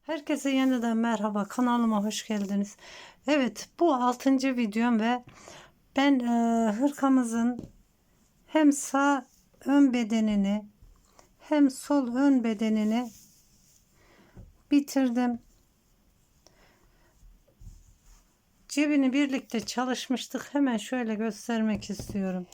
Herkese yeniden merhaba kanalıma hoş geldiniz. Evet bu 6. videom ve ben e, hırkamızın hem sağ ön bedenini hem sol ön bedenini bitirdim. Cebini birlikte çalışmıştık. Hemen şöyle göstermek istiyorum.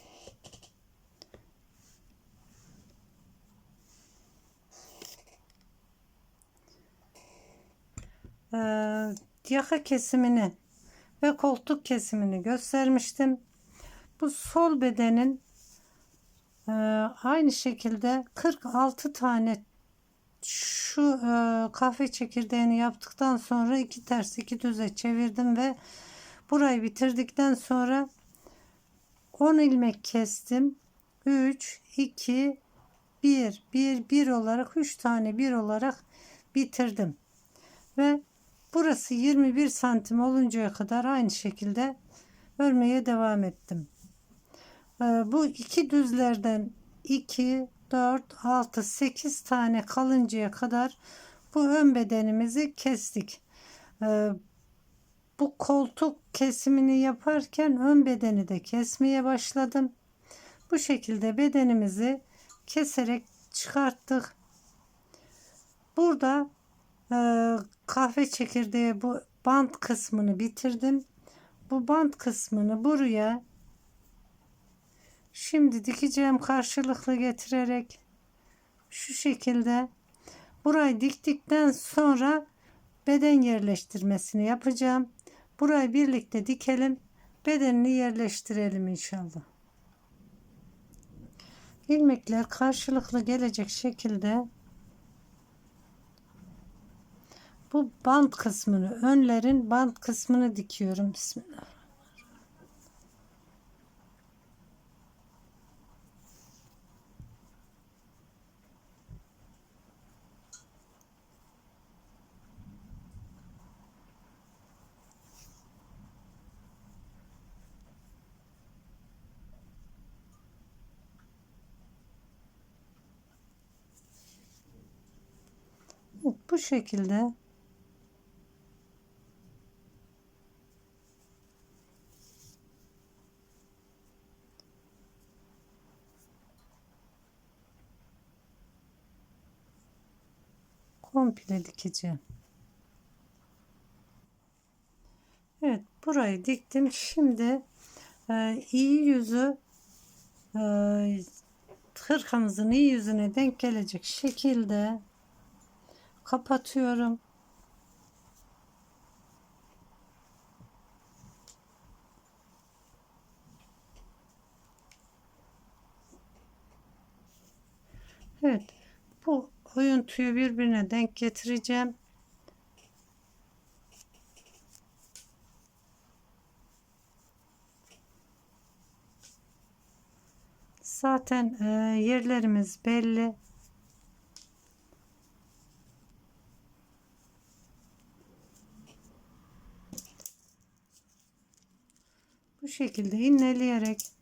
Yaka kesimini ve koltuk kesimini göstermiştim. Bu sol bedenin e, aynı şekilde 46 tane şu e, kahve çekirdeğini yaptıktan sonra iki ters iki düze çevirdim ve burayı bitirdikten sonra 10 ilmek kestim. 3 2 1 1 1 olarak 3 tane 1 olarak bitirdim. Ve burası 21 santim oluncaya kadar aynı şekilde örmeye devam ettim. Ee, bu iki düzlerden 2 4 6 8 tane kalıncaya kadar bu ön bedenimizi kestik. Ee, bu koltuk kesimini yaparken ön bedeni de kesmeye başladım. Bu şekilde bedenimizi keserek çıkarttık. Burada e, kahve çekirdeği bu bant kısmını bitirdim. Bu bant kısmını buraya şimdi dikeceğim karşılıklı getirerek şu şekilde burayı diktikten sonra beden yerleştirmesini yapacağım. Burayı birlikte dikelim. Bedenini yerleştirelim inşallah. İlmekler karşılıklı gelecek şekilde bu bant kısmını önlerin bant kısmını dikiyorum. Bismillah. Bu şekilde komple dikeceğim. Evet burayı diktim. Şimdi e, iyi yüzü e, hırkamızın iyi yüzüne denk gelecek şekilde kapatıyorum. Evet. Bu oyuntuyu birbirine denk getireceğim. Zaten e, yerlerimiz belli. Bu şekilde inleyerek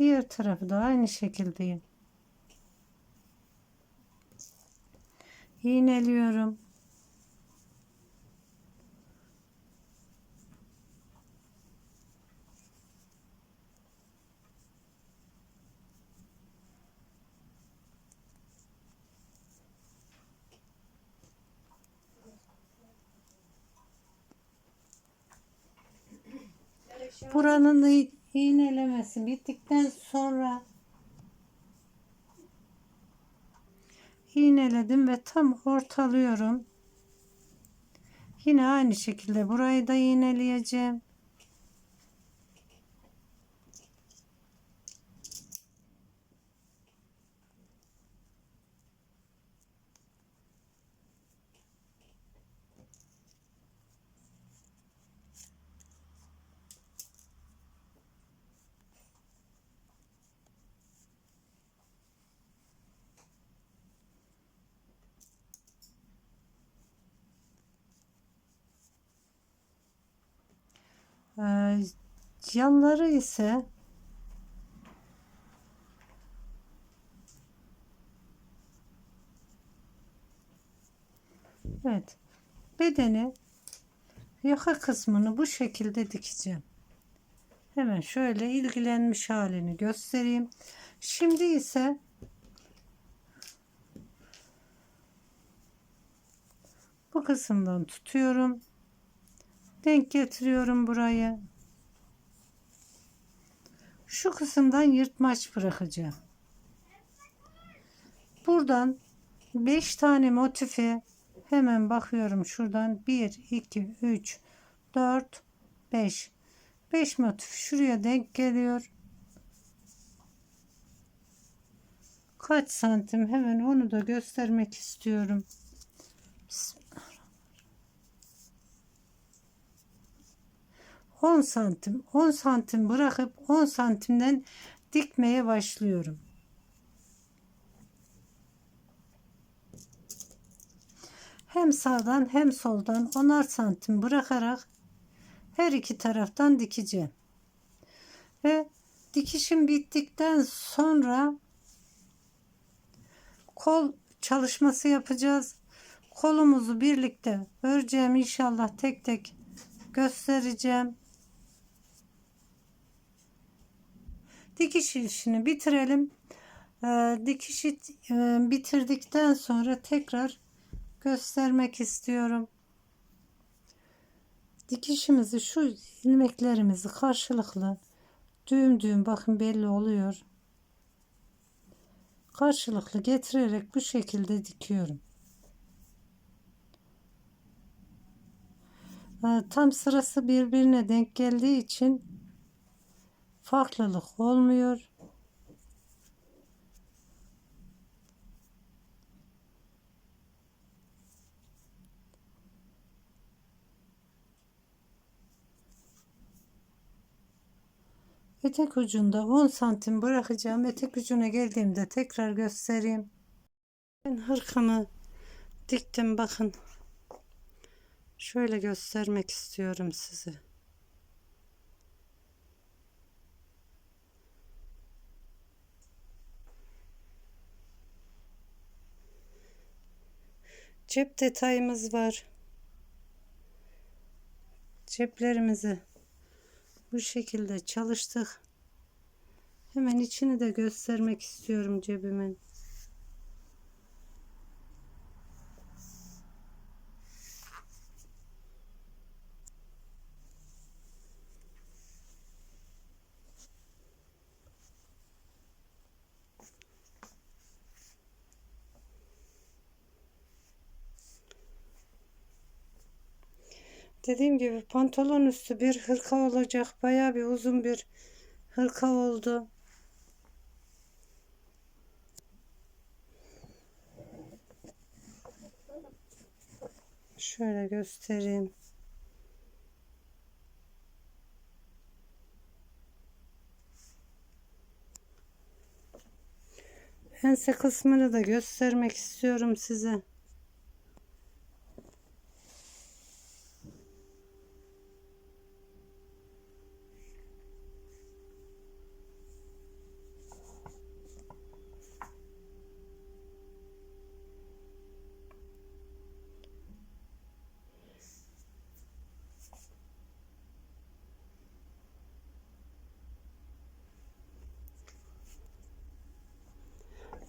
Diğer tarafı da aynı şekilde iğneliyorum. Buranın i- iğnelemesi bittikten sonra iğneledim ve tam ortalıyorum. Yine aynı şekilde burayı da iğneleyeceğim. Yanları ise Evet. Bedeni yaka kısmını bu şekilde dikeceğim. Hemen şöyle ilgilenmiş halini göstereyim. Şimdi ise bu kısımdan tutuyorum. Denk getiriyorum burayı. Şu kısımdan yırtmaç bırakacağım. Buradan 5 tane motifi hemen bakıyorum şuradan 1 2 3 4 5 5 motif şuraya denk geliyor. Kaç santim hemen onu da göstermek istiyorum. 10 santim 10 santim bırakıp 10 santimden dikmeye başlıyorum. Hem sağdan hem soldan 10'ar santim bırakarak her iki taraftan dikeceğim. Ve dikişim bittikten sonra kol çalışması yapacağız. Kolumuzu birlikte öreceğim inşallah tek tek göstereceğim. Dikiş işini bitirelim. Ee, dikişi e, bitirdikten sonra tekrar göstermek istiyorum. Dikişimizi şu ilmeklerimizi karşılıklı düğüm düğüm bakın belli oluyor. Karşılıklı getirerek bu şekilde dikiyorum. Ee, tam sırası birbirine denk geldiği için farklılık olmuyor. Etek ucunda 10 santim bırakacağım. Etek ucuna geldiğimde tekrar göstereyim. Ben hırkamı diktim bakın. Şöyle göstermek istiyorum size. Cep detayımız var. Ceplerimizi bu şekilde çalıştık. Hemen içini de göstermek istiyorum cebimin. Dediğim gibi pantolon üstü bir hırka olacak. Baya bir uzun bir hırka oldu. Şöyle göstereyim. Ense kısmını da göstermek istiyorum size.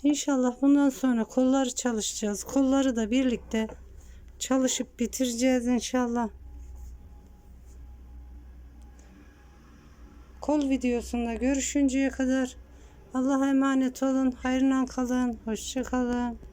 İnşallah bundan sonra kolları çalışacağız. Kolları da birlikte çalışıp bitireceğiz inşallah. Kol videosunda görüşünceye kadar Allah'a emanet olun. Hayrına kalın. Hoşça kalın.